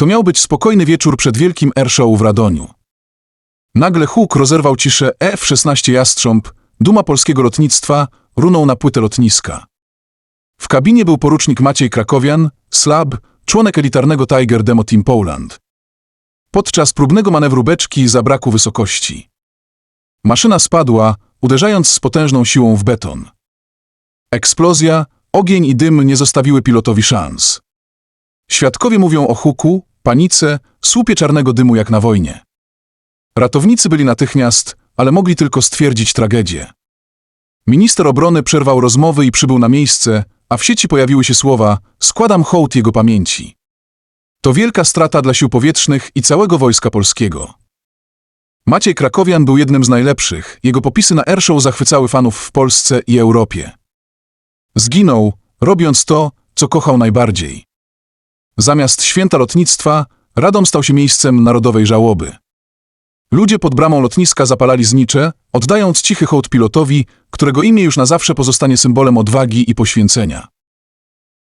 To miał być spokojny wieczór przed wielkim airshow w Radoniu. Nagle huk rozerwał ciszę F-16 Jastrząb, duma polskiego lotnictwa, runął na płytę lotniska. W kabinie był porucznik Maciej Krakowian, slab, członek elitarnego Tiger Demo Team Poland. Podczas próbnego manewru beczki zabrakło wysokości. Maszyna spadła, uderzając z potężną siłą w beton. Eksplozja, ogień i dym nie zostawiły pilotowi szans. Świadkowie mówią o huku, panice, słupie czarnego dymu jak na wojnie. Ratownicy byli natychmiast, ale mogli tylko stwierdzić tragedię. Minister obrony przerwał rozmowy i przybył na miejsce, a w sieci pojawiły się słowa składam hołd jego pamięci. To wielka strata dla sił powietrznych i całego Wojska Polskiego. Maciej Krakowian był jednym z najlepszych, jego popisy na airshow zachwycały fanów w Polsce i Europie. Zginął, robiąc to, co kochał najbardziej. Zamiast święta lotnictwa, Radom stał się miejscem narodowej żałoby. Ludzie pod bramą lotniska zapalali znicze, oddając cichy hołd pilotowi, którego imię już na zawsze pozostanie symbolem odwagi i poświęcenia.